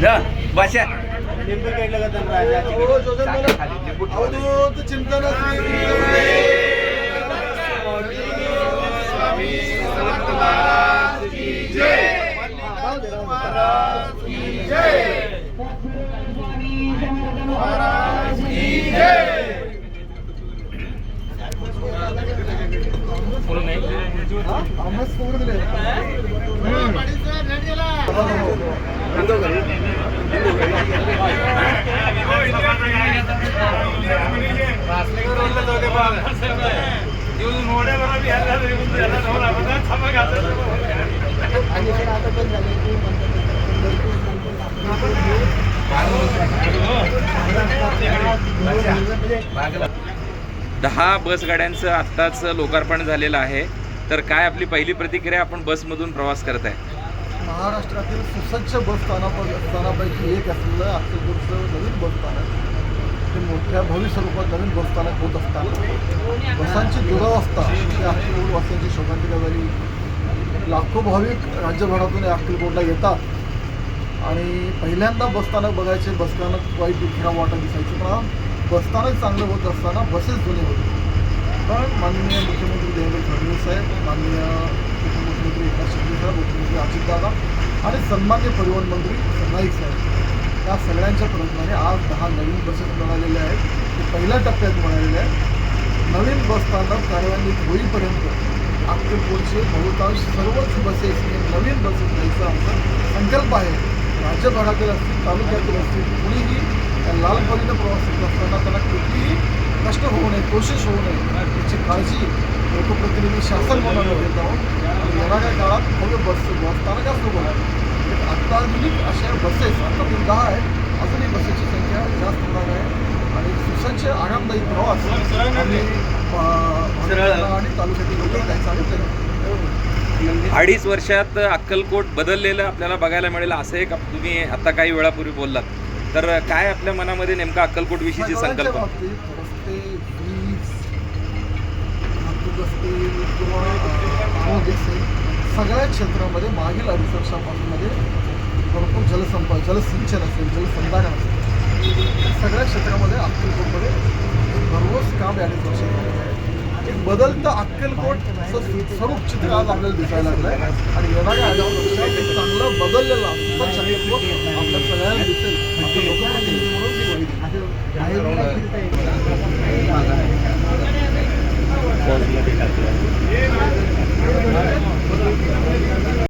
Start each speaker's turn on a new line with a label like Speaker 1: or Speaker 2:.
Speaker 1: भाषा
Speaker 2: लिंबू केलं का
Speaker 3: दहा बस गाड्यांचं आत्ताच लोकार्पण झालेलं आहे. तर काय आपली पहिली प्रतिक्रिया आपण बसमधून प्रवास करत आहे
Speaker 2: महाराष्ट्रातील सुसज्ज बस स्थानापैकी एक असलेलं अक्कलकोटचं नवीन बस स्थानक. मोठ्या भव्य स्वरूपात नवीन बसस्थानक होत असताना. बसांची दुरावस्था ही अक्कलकोटवासियांची शोकांतिका झाली. लाखो भाविक राज्यभरातून या अक्कलकोटला येतात. आणि पहिल्यांदा बसस्थानक बघायचे बसस्थानक वाईट दुःखीरा वाटत दिसायचे. पण बसस्थानक चांगलं होत असताना बसेस जुने होते. पण माननीय मुख्यमंत्री देवेंद्र फडणवीस साहेब माननीय उपमुख्यमंत्री एकनाथ शिंदेसाहेब मुख्यमंत्री अजितदादा आणि सन्मान्य परिवहन मंत्री नाईक साहेब. या सगळ्यांच्या प्रयत्नाने आज दहा नवीन बसेस मिळालेल्या आहेत. ते पहिल्या टप्प्यात मिळालेले आहेत. नवीन बसस्थानक कार्यान्वित होईपर्यंत नागपूरचे बहुतांश सर्वच बसेस हे नवीन बसेस घ्यायचा आमचा संकल्प आहे. राज्यभरातील असतील तालुक्यातील असतील कुणीही या लाल परीनं प्रवास करत असताना त्यांना कितीही कष्ट होऊ कोशिश होऊ नये. याची काळजी लोकप्रतिनिधी शासन म्हणून घेत आहोत. आणि येणाऱ्या काळात भव्य बस बसस्थानकासोबत एक अत्याधुनिक अशा बसेस आता ते दहा आहेत. अजूनही बसेसची संख्या जास्त होणार आहे. आणि सुसज्ज आरामदायी प्रवास आणि तालुक्यातील लोक त्यांचा आणि
Speaker 3: अडीच वर्षात अक्कलकोट बदललेलं आपल्याला बघायला मिळेल असं एक तुम्ही आता काही वेळापूर्वी बोललात. तर काय आपल्या मनामध्ये नेमका अक्कलकोट विषयीची संकल्पना
Speaker 2: वाहतूक असतील किंवा असेल सगळ्या क्षेत्रामध्ये मागील अडीच वर्षापासूनमध्ये भरपूर जलसंप जलसिंचन असेल जलसंधारण असेल सगळ्या क्षेत्रामध्ये अक्कलकोटमध्ये भरघोस काम या अडीच वर्षात झालेलं आहे. एक बदलतं अक्कलकोटचं स्वरूप चित्र आज आपल्याला दिसायला लागलं आहे आणि येणाऱ्या अडीच एक चांगलं बदललेलं स्वच्छ आपल्या सगळ्यांना दिसेल.